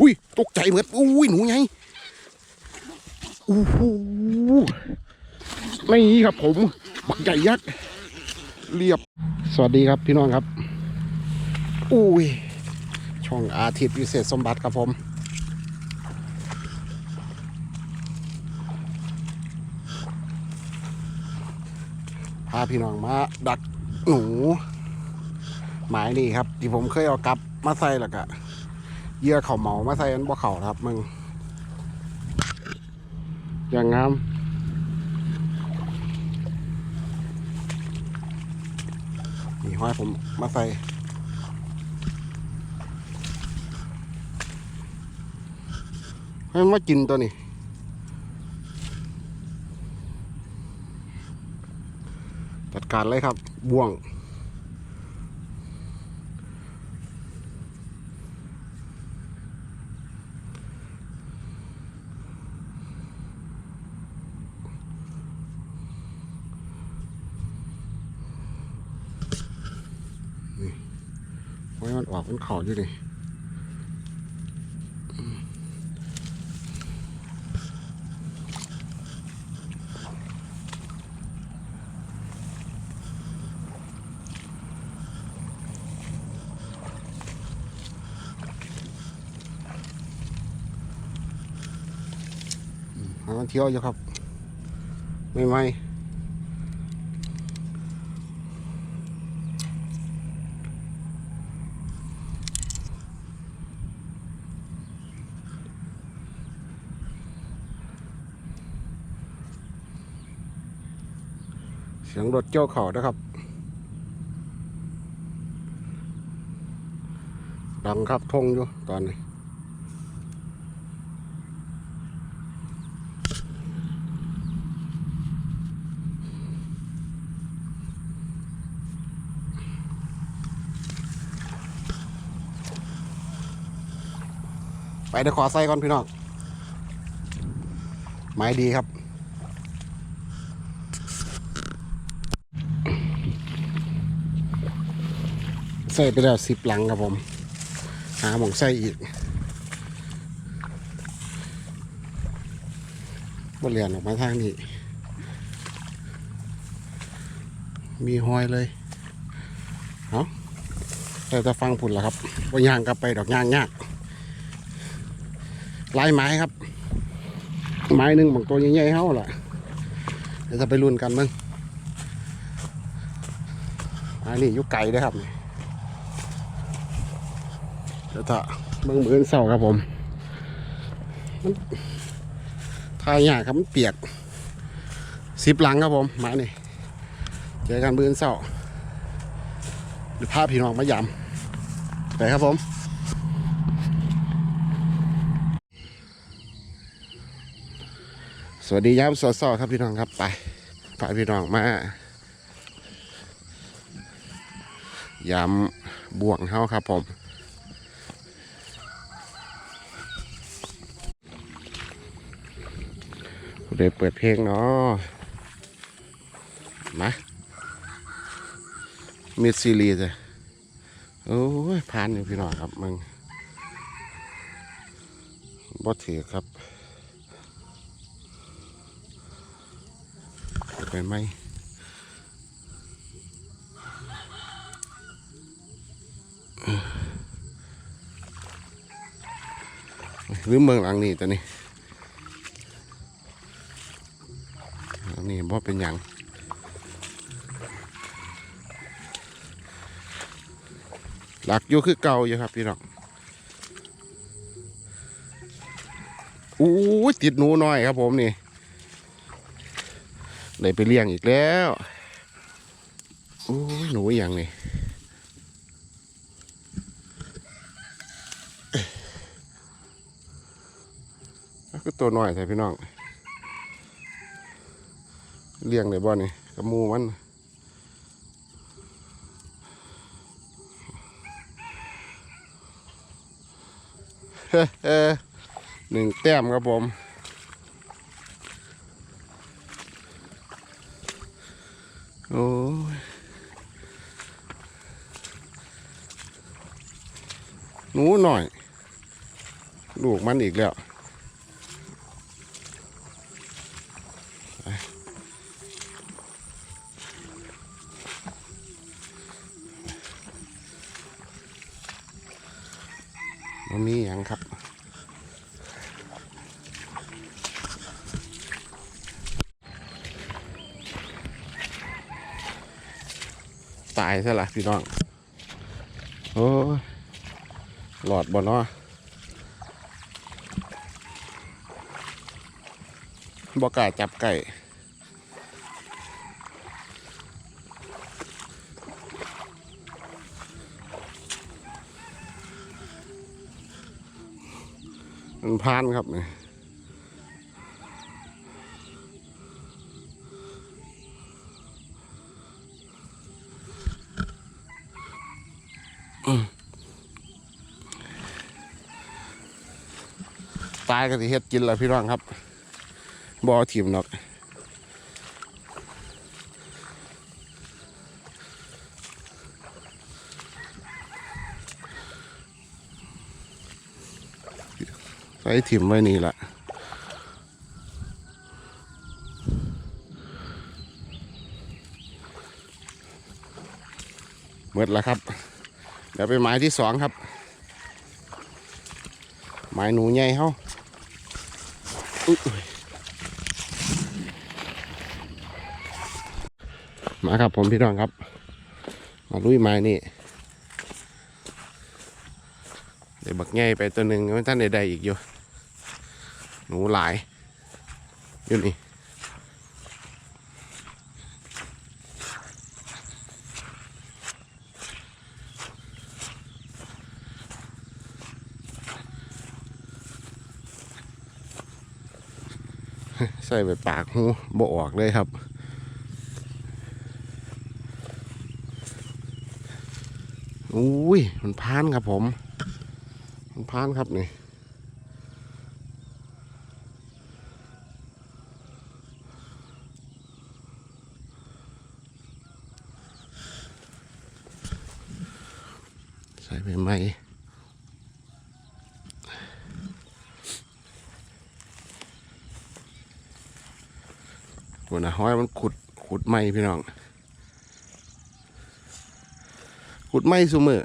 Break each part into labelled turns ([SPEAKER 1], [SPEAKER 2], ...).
[SPEAKER 1] อุ้ยตกใจเหมือนอุ้ยหนูไงอู้หูนี่ครับผมบักใหญ่ยักษ์เรียบ สวัสดีครับพี่น้องครับ อุ้ย ช่องอาทิตย์วิเศษสมบัติครับผมพาพี่น้องมาดักหนู หมายนี่ครับ ที่ผมเคยเอากลับมาใส่แล้วก็ เหยื่อเข่าเหมามาใส่อันบ่เข่าครับมึงอย่างงามนี่ห้อยผมมาใส่ให้มันมากินตัวนี้จัดการเลยครับบ่วง ออกมันเขาอยู่ดิหามันเที่ยวอยู่ครับ ไม่ไม่ เสียงรถเจ้าเขานะครับ ดังครับทงอยู่ตอนนี้ไปเดี๋ยวขอใส่ก่อนพี่น้องไม้ดีครับ ใส่ไปแล้วสิบหลังครับผม หาหมองใส่อีกบเรียนออกมาทางนี้ มีหอยเลยเอาแต่จะฟังผุนละครับว่าย่างกลับไปดอกย่างยากลายไม้ครับ ไม้หนึ่งบางตัวใหญ่ๆเท่าล่ะเดี๋ยวจะไปรุ่นกันมึงอันนี้ยุไก่ด้วยครับ เดี๋ยวถ้าเบิ่งมือนเสาครับผมมันทายยากครับมันเปียกสิบหลังครับผมมานี่เจอกันมือนเสาเดี๋ยวพาพี่น้องมายำไปครับผมสวัสดียามสอสอครับพี่น้องครับไปพาพี่น้องมายำบ่วงเฮาครับผม ผู้ใดเปิดเพลงเนาะมามิดซีรีส์เลยโอ้ยผ่านอยู่พี่น้องครับมึงบ่ถือครับไปไหมหรือเมืองหลังนี้ตัวนี้ อันนี้ บ่เป็นหยังหลักอยู่คือเก่าอยู่ครับพี่น้องอู้ติดหนูน้อยครับผมนี่ได้ไปเลี้ยงอีกแล้วอู้หนูอหย่างนี่ก็ตัวน้อยใช่พี่น้อง เลี้ยงได้บ่นี่กับมูมันหนึ่งแต้มครับผมโอ้ยหนูหน่อย ลูกมันอีกแล้วไปมันมีอย่างครับ ตายซะละพี่น้อง โอ้หลอดบ่เนาะบ่กาจับไก่มันพานครับเนี่ย ตายก็สิเฮ็ดกินละพี่น้องครับบ่อถิ่มดอกใส่ถิ่มไว้นี่แหละหมดแล้วครับ เดี๋ยวไปหมายที่สองครับ หมายหนูใหญ่เขา มาครับผมพี่น้องครับ มาลุยไม้นี่เดี๋ยวบักง่ายไปตัวหนึ่งไม่ท่านใดๆอีกอยู่ หนูหลาย อยู่นี่ ใส่ไปปากหูบ่ออกเลยครับอุ้ยมันพานครับผม มันพานครับนี่ ใส่ไปไหม ห้อยมันขุดขุดไม้พี่น้อง ขุดไม้ซุมือ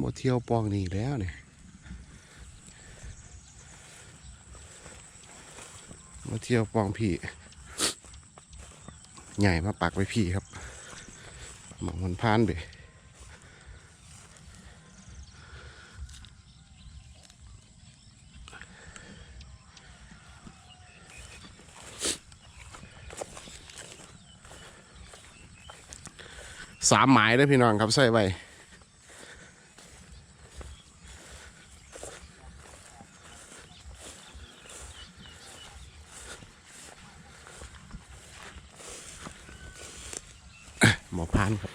[SPEAKER 1] บ่เที่ยวปองนี่แล้วเนี่ยมาเที่ยวปองพี่ ใหญ่มาปักไว้พี่ครับมองมันพานไป สามหมายได้พี่น้องครับใส่ไว้หมอพานครับ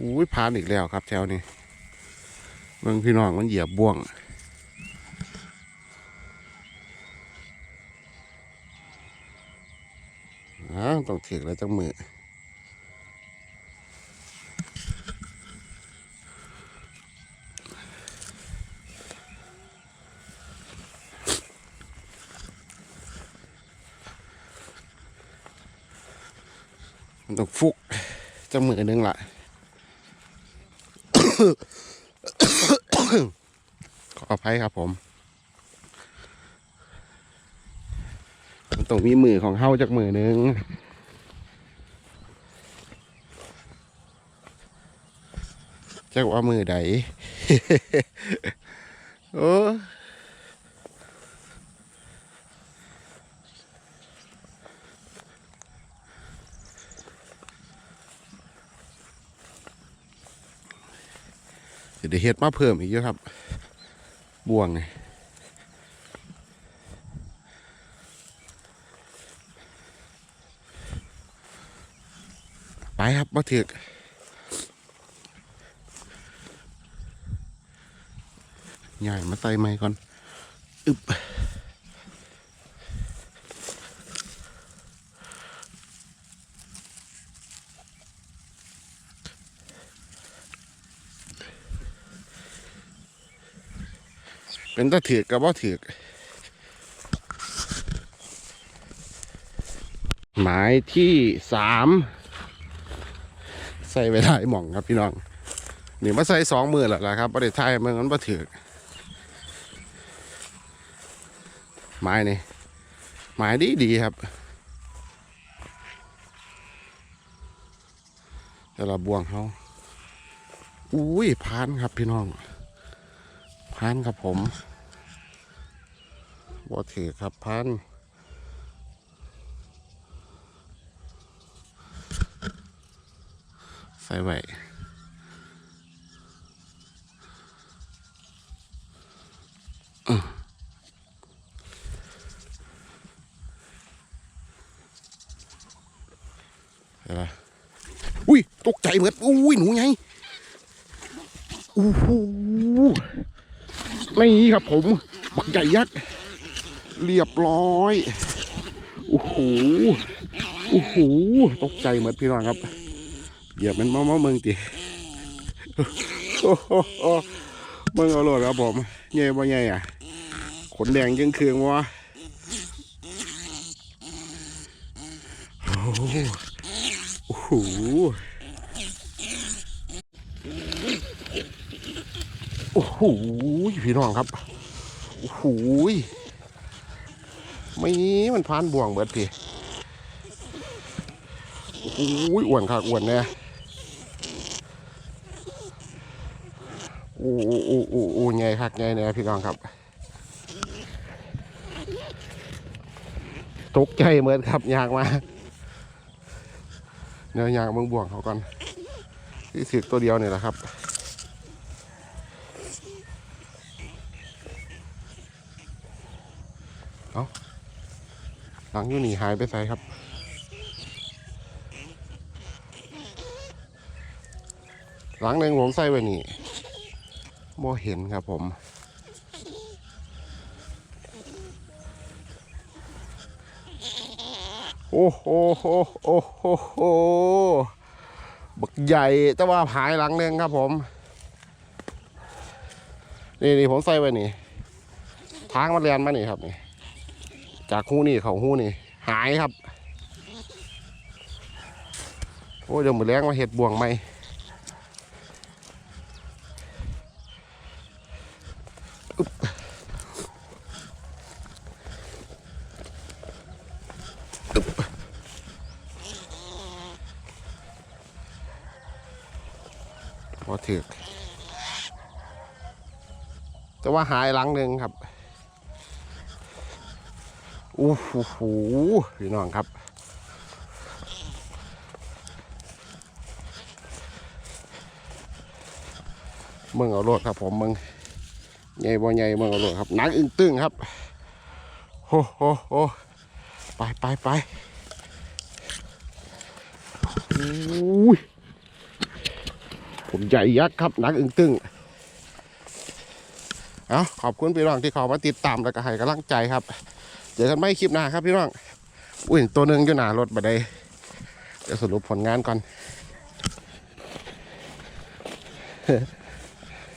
[SPEAKER 1] อุ้ยพานอีกแล้วครับแถวนี้เมืองพี่น้องมันเหยียบบ่วง อ้าวต้องถึกแล้วจังมือมันต้องฟุกจังมือหนึงละ ขออภัยครับผมมันต้องมีมือของเฮาจากมือหนึงจักว่ามือใดโอ้ สิได้เฮ็ดมาเพิ่มอีกเยอะครับบ่วงนี่ไปครับมาถึกใหญ่มาใส่ไม้ก่อน อึ๊บ เป็นตะถือกกับว่าถือกหมายที่สามใส่ไปได้หม่องครับพี่น้องนี่มาใส่สองมือแล้วล่ะครับประเทศไทยมันมันมาถือกไม้นี่ไม้ดีดีครับแต่ละบวงเขาอุ้ยพานครับพี่น้อง พานครับผมบ่ถือครับพานใส่ไว้เห็นอุ้ย ตกใจเหมือนอุ้ย หนูไงโอ้โห นี่ครับผมบักใหญ่ยักษ์เรียบร้อยโอ้โหโอ้โหตกใจเหมือนพี่น้องครับเหยียบมันเมาเมาเมืองตีเมืองเอาโหลดครับผมเง่บ่เง่อะขนแดงยังเคืองวะโอ้โห โอ้โหพี่น้องครับ โอ้โหไม่มันพานบ่วงเบิดพี่โอ้โหอ้วนคักอ้วนแน่โอ้โอ้โอ้โอ้โอ้ไงคักไงแน่พี่น้องครับตกใจเหมือนครับยากมากเนื้อยางเมืองบ่วงเขาก่อนที่สึกตัวเดียวเนี่ยแหละครับ เอาห ลังอยู่นี่หายไปใส่ครับ หลังหนึ่งผมใส่ไว้นี่โมเห็นครับผมโอ้โหโอ้โหโอ้โหโอ้บักใหญ่แต่ว่าหายหลังหนึ่งครับผม นี่นี่ผมใส่ไว้นี่ทางมันเรียนมานี่ครับนี่ จากหูนี่เขาหูนี่ หายครับ โอ้เดี๋ยวมือแรงมาเห็ดบ่วงไหมอึ๊บอึ๊บพอถึกแต่ว่าหายหลังหนึ่งครับ อ้โหพี่น้องครับ เมืองเอาโลดครับผมเมืองใหญ่บ่ใหญ่เมืองเอาโลดครับหนักอึ้งตึ้งครับโอ้โหโอ้ไปไปไปโอ้ยผมใหญ่ยักษ์ครับหนักอึ้งตึ้งเอาขอบคุณพี่น้องที่เขามาติดตามและก็ให้กำลังใจครับ เจอกันไม่คลิปหน้าครับพี่น้อง อุ้ยตัวหนึ่งอยู่หนารถบัดใดเดี๋ยวสรุปผลงานก่อน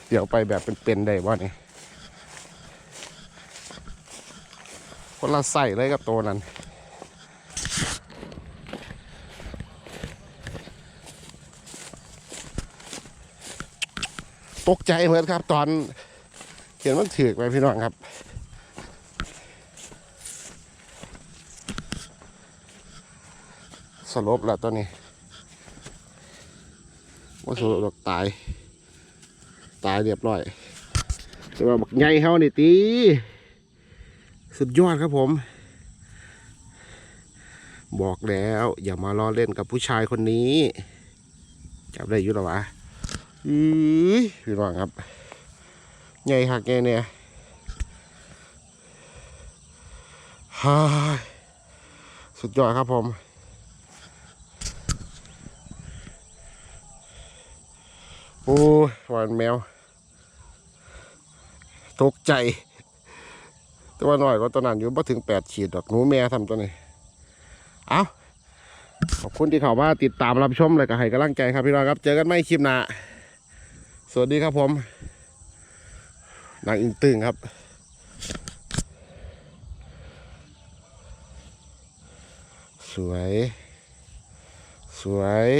[SPEAKER 1] เดี๋ยวไปแบบเป็นๆได้บ่นี่คนละใส่เลยกับตัวนั้นตกใจเหมือนครับ ตอนเห็นมันถือกไปพี่น้องครับ สลบแล้วตัวนี้ว่าสลบหรอกตาย ตายเรียบร้อยแต่ว่าบักใหญ่เขานี่ตีสุดยอดครับผม บอกแล้วอย่ามาล้อเล่นกับผู้ชายคนนี้ จับได้อยุ่หรอวะอือพี่น้องครับ ใหญ่หักใหญ่เนี่ยฮ่าสุดยอดครับผม อ้หวานแมว ตกใจ แต่ว่าน้อยก็ตัวนั้นอยู่บ่ถึงแปดขีดดอกหนูแม่ทำตัวนี้เอาขอบคุณที่เข้ามาติดตามรับชมเลยก็ให้กำลังใจครับพี่น้องครับ เจอกันไม่คลิปหน้าสวัสดีครับผมนางอิงตึงครับสวย สวย